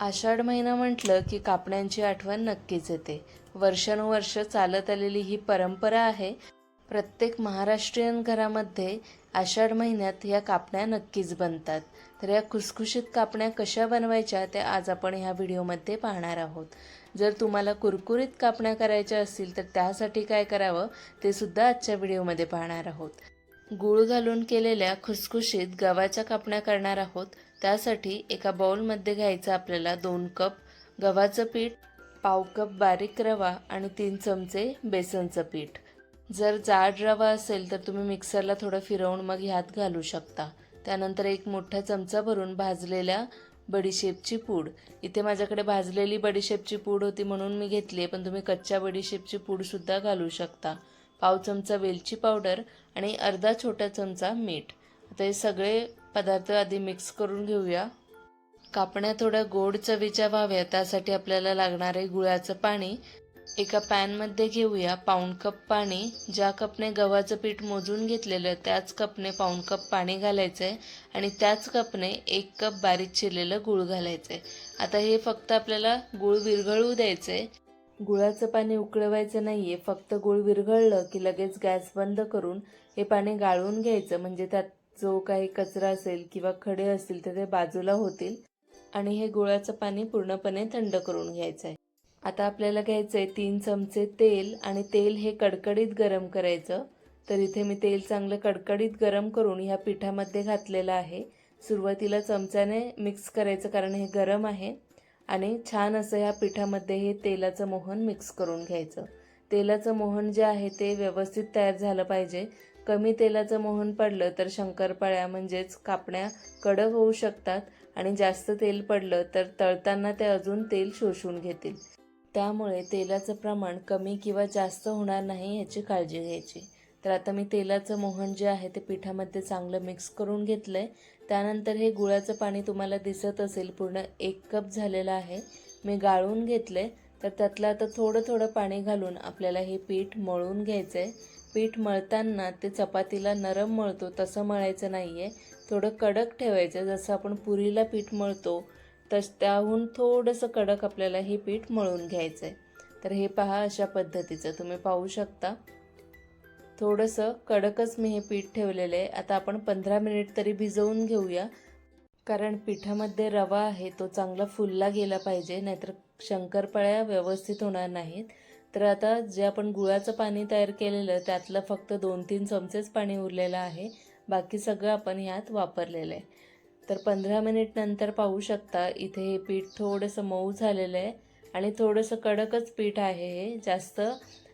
आषाढ महिना म्हटलं की कापण्यांची आठवण नक्कीच येते. वर्षानुवर्ष चालत आलेली ही परंपरा आहे. प्रत्येक महाराष्ट्रीयन घरामध्ये आषाढ महिन्यात या कापण्या नक्कीच बनतात. तर या खुसखुशीत कापण्या कशा बनवायच्या त्या आज आपण ह्या व्हिडिओमध्ये पाहणार आहोत. जर तुम्हाला कुरकुरीत कापण्या करायच्या असतील तर त्यासाठी काय करावं ते सुद्धा आजच्या व्हिडिओमध्ये पाहणार आहोत. गूळ घालून केलेल्या खुसखुशीत गव्हाच्या कापण्या करणार आहोत. त्यासाठी एका बाउलमध्ये घ्यायचं आपल्याला दोन कप गव्हाचं पीठ पाव कप बारीक रवा आणि तीन चमचे बेसनचं पीठ. जर जाड रवा असेल तर तुम्ही मिक्सरला थोडं फिरवून मग ह्यात घालू शकता. त्यानंतर एक मोठा चमचा भरून भाजलेल्या बडीशेपची पूड. इथे माझ्याकडे भाजलेली बडीशेपची पूड होती म्हणून मी घेतली आहे पण तुम्ही कच्च्या बडीशेपची पूडसुद्धा घालू शकता. पाव चमचा वेलची पावडर आणि अर्धा छोटा चमचा मीठ. आता हे सगळे पदार्थ आधी मिक्स करून घेऊया. कापण्या थोड्या गोड चवीच्या व्हाव्या त्यासाठी आपल्याला लागणारे गुळाचं पाणी एका पॅनमध्ये घेऊया. पाऊण कप पाणी ज्या कपने गव्हाचं पीठ मोजून घेतलेलं त्याच कपने पाऊण कप पाणी घालायचं आहे आणि त्याच कपने एक कप बारीक चिरलेलं गूळ घालायचं आहे आता हे फक्त आपल्याला गूळ विरघळू द्यायचं आहे गुळाचं पाणी उकळवायचं नाही आहे फक्त गूळ विरघळलं की लगेच गॅस बंद करून हे पाणी गाळून घ्यायचं म्हणजे त्यात जो काही कचरा असेल किंवा खडे असतील तर ते बाजूला होतील आणि हे गुळाचं पाणी पूर्णपणे थंड करून घ्यायचं आहे आता आपल्याला घ्यायचं आहे तीन चमचे तेल आणि तेल हे कडकडीत गरम करायचं. तर इथे मी तेल चांगलं कडकडीत गरम करून ह्या पिठामध्ये घातलेलं आहे. सुरुवातीला चमच्याने मिक्स करायचं कारण हे गरम आहे. आणि छान असं ह्या पिठामध्ये हे तेलाचं मोहन मिक्स करून घ्यायचं. तेलाचं मोहन जे आहे ते व्यवस्थित तयार झालं पाहिजे. कमी तेलाचं मोहन पडलं तर शंकरपाळ्या म्हणजेच कापण्या कडक होऊ शकतात आणि जास्त तेल पडलं तर तळताना ते अजून तेल शोषून घेतील. त्यामुळे तेलाचं प्रमाण कमी किंवा जास्त होणार नाही याची काळजी घ्यायची. तर आता मी तेलाचं मोहन जे आहे ते पिठामध्ये चांगलं मिक्स करून घेतलं आहे त्यानंतर हे गुळाचं पाणी तुम्हाला दिसत असेल पूर्ण एक कप झालेलं आहे. मी गाळून घेतलं आहे तर त्यातलं आता थोडं थोडं पाणी घालून आपल्याला हे पीठ मळून घ्यायचं आहे पीठ मळताना ते चपातीला नरम मळतो तसं मळायचं नाही आहे थोडं कडक ठेवायचं. जसं आपण पुरीला पीठ मळतो तस त्याहून थोडंसं कडक आपल्याला हे पीठ मळून घ्यायचं आहे तर हे पहा अशा पद्धतीचं. तुम्ही पाहू शकता. थोडंसं कडकच मी हे पीठ ठेवलेलं आहे आता आपण पंधरा मिनिट तरी भिजवून घेऊया. कारण पिठामध्ये रवा आहे तो चांगला फुलला गेला पाहिजे. नाहीतर शंकरपाळ्या व्यवस्थित होणार नाहीत. तर आता जे आपण गुळाचं पाणी तयार केलेलं त्यातलं फक्त दोन तीन चमचेच पाणी उरलेलं आहे. बाकी सगळं आपण ह्यात वापरलेलं आहे. तर पंधरा मिनिट नंतर पाहू शकता इथे हे पीठ थोडंसं मऊ झालेलं आहे आणि थोडंसं कडकच पीठ आहे हे. जास्त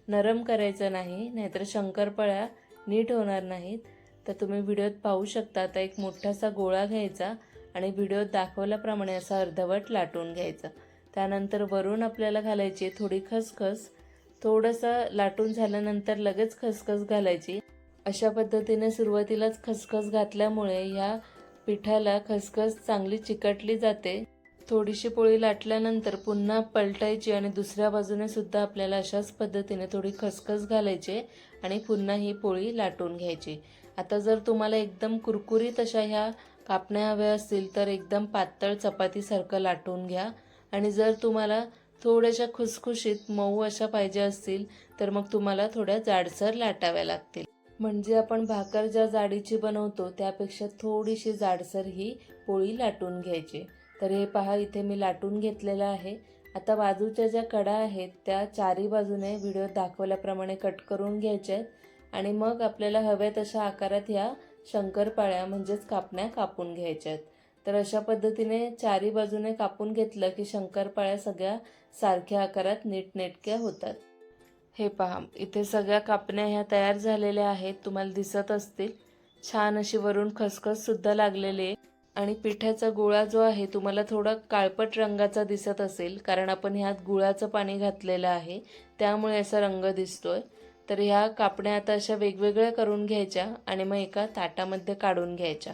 नरम करायचं नाही नाहीतर शंकरपळ्या नीट होणार नाहीत. तर तुम्ही व्हिडिओत पाहू शकता आता एक मोठासा गोळा घ्यायचा आणि व्हिडिओत दाखवल्याप्रमाणे असा अर्धवट लाटून घ्यायचा. त्यानंतर वरून आपल्याला घालायची थोडी खसखस. थोडंसं लाटून झाल्यानंतर लगेच खसखस घालायची. अशा पद्धतीने सुरुवातीलाच खसखस घातल्यामुळे ह्या पिठाला खसखस चांगली चिकटली जाते. थोडीशी पोळी लाटल्यानंतर पुन्हा पलटायची आणि दुसऱ्या बाजूने सुद्धा आपल्याला अशाच पद्धतीने थोडी खसखस घालायची आणि पुन्हा ही पोळी लाटून घ्यायची. आता जर तुम्हाला एकदम कुरकुरीत अशा ह्या कापण्या हव्या असतील तर एकदम पातळ चपातीसारखं लाटून घ्या. आणि जर तुम्हाला थोड्याशा खुसखुशीत मऊ अशा पाहिजे असतील तर मग तुम्हाला थोड्या जाडसर लाटाव्या लागतील. म्हणजे आपण भाकर ज्या जाडीची बनवतो त्यापेक्षा थोडीशी जाडसर ही पोळी लाटून घ्यायची. तर हे पहा इथे मी लाटून घेतलेलं आहे. आता बाजूच्या ज्या कडा आहेत त्या चारी बाजूने व्हिडिओ दाखवल्याप्रमाणे कट करून घ्यायच्या आहेत. आणि मग आपल्याला हव्या तशा आकारात ह्या शंकरपाळ्या म्हणजेच कापण्या कापून घ्यायच्या आहेत. तर अशा पद्धतीने चारी बाजूने कापून घेतलं की शंकरपाळ्या सगळ्या सारख्या आकारात नीटनेटक्या होतात. हे पहा इथे सगळ्या कापण्या ह्या तयार झालेल्या आहेत. तुम्हाला दिसत असतील. छान अशी वरून खसखससुद्धा लागलेली आहे. आणि पिठाचा गोळा जो आहे तुम्हाला थोडा काळपट रंगाचा दिसत असेल कारण आपण ह्यात गुळाचं पाणी घातलेलं आहे. त्यामुळे असा रंग दिसतोय. तर ह्या कापण्या आता अशा वेगवेगळ्या करून घ्यायच्या आणि मग एका ताटामध्ये काढून घ्यायच्या.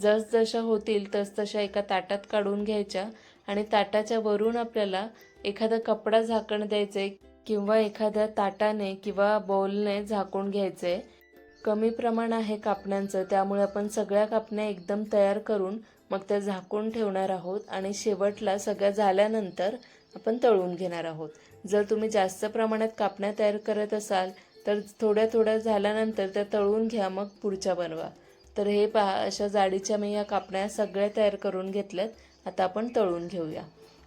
जसजशा होतील तसतशा एका ताटात काढून घ्यायच्या आणि ताटाच्या वरून आपल्याला एखादा कपडा झाकण द्यायचं किंवा एखाद्या ताटाने किंवा बॉलने झाकून घ्यायचं. आहे कमी प्रमाण आहे कापण्यांचं त्यामुळे आपण सगळ्या कापण्या एकदम तयार करून मग त्या झाकून ठेवणार आहोत आणि शेवटला सगळ्या झाल्यानंतर आपण तळून घेणार आहोत. जर तुम्ही जास्त प्रमाणात कापण्या तयार करत असाल तर थोड्या थोड्या झाल्यानंतर त्या तळून घ्या मग पुढच्या बनवा. तर हे पहा अशा जाडीच्या मी या कापण्या सगळ्या तयार करून घेतल्यात. आता आपण तळून घेऊया.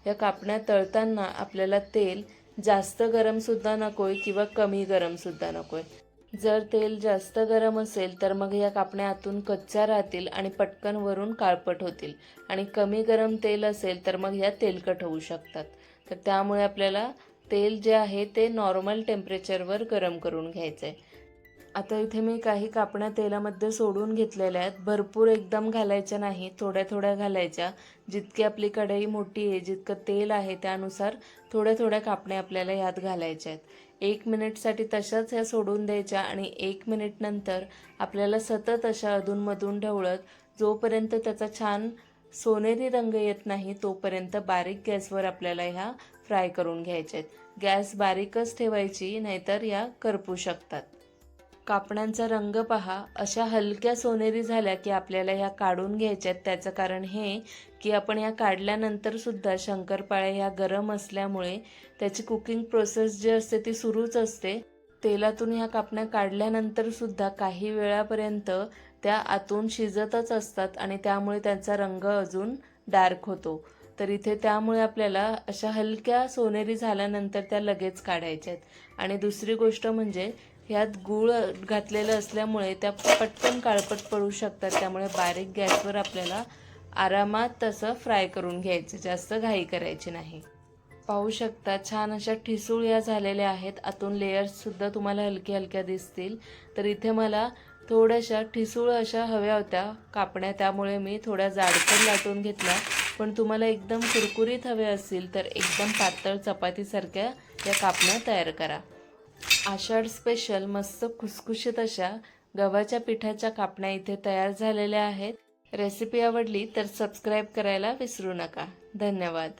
या कापण्या तळताना आपल्याला तेल जास्त गरमसुद्धा नको आहे किंवा कमी गरमसुद्धा नको आहे जर तेल जास्त गरम असेल तर मग या कापण्या आतून कच्च्या राहतील आणि पटकन वरून काळपट होतील. आणि कमी गरम तेल असेल तर मग ह्या तेलकट होऊ शकतात. तर त्यामुळे आपल्याला तेल जे आहे ते नॉर्मल टेम्परेचरवर गरम करून घ्यायचं आहे आता इथे मी काही कापण्या तेलामध्ये सोडून घेतलेल्या आहेत. भरपूर एकदम घालायच्या नाही थोड्या थोड्या घालायच्या. जितकी आपली कढई मोठी आहे जितकं तेल आहे त्यानुसार थोड्या थोड्या कापण्या आपल्याला यात घालायच्या आहेत. एक मिनिटसाठी तशाच ह्या सोडून द्यायच्या आणि एक मिनिटनंतर आपल्याला सतत अशा अधूनमधून ढवळत जोपर्यंत त्याचा छान सोनेरी रंग येत नाही तोपर्यंत बारीक गॅसवर आपल्याला ह्या फ्राय करून घ्यायच्या आहेत. गॅस बारीकच ठेवायची नाहीतर या करपू शकतात. कापडांचा रंग पहा. अशा हलक्या सोनेरी झाल्या की आपल्याला ह्या काढून घ्यायच्यात त्याचं कारण हे की आपण ह्या काढल्यानंतर सुद्धा शंकरपाळ्या ह्या गरम असल्यामुळे त्याची कुकिंग प्रोसेस जी असते ती सुरूच असते. तेलातून ह्या कापण्या काढल्यानंतर सुद्धा काही वेळापर्यंत त्या आतून शिजतच असतात आणि त्यामुळे त्यांचा रंग अजून डार्क होतो. तर इथे त्यामुळे आपल्याला अशा हलक्या सोनेरी झाल्यानंतर त्या लगेच काढायच्या आहेत. आणि दुसरी गोष्ट म्हणजे ह्यात गूळ घातलेलं असल्यामुळे त्या पटकन काळपट पडू शकतात. त्यामुळे बारीक गॅसवर आपल्याला आरामात तसं फ्राय करून घ्यायचं. जास्त घाई करायची नाही. पाहू शकता छान अशा ठिसूळ या झालेल्या आहेत. आतून लेयर्ससुद्धा तुम्हाला हलक्या हलक्या दिसतील. तर इथे मला थोड्याशा ठिसूळ अशा हव्या होत्या कापण्या. त्यामुळे मी थोड्या जाडसर लाटून घेतल्या. पण तुम्हाला एकदम कुरकुरीत हवे असतील तर एकदम पातळ चपातीसारख्या या कापण्या तयार करा. आषाढ स्पेशल मस्त खुसखुशीत अशा गव्हाच्या पिठाच्या कापण्या इथे तयार झालेल्या आहेत. रेसिपी आवडली तर सबस्क्राईब करायला विसरू नका. धन्यवाद.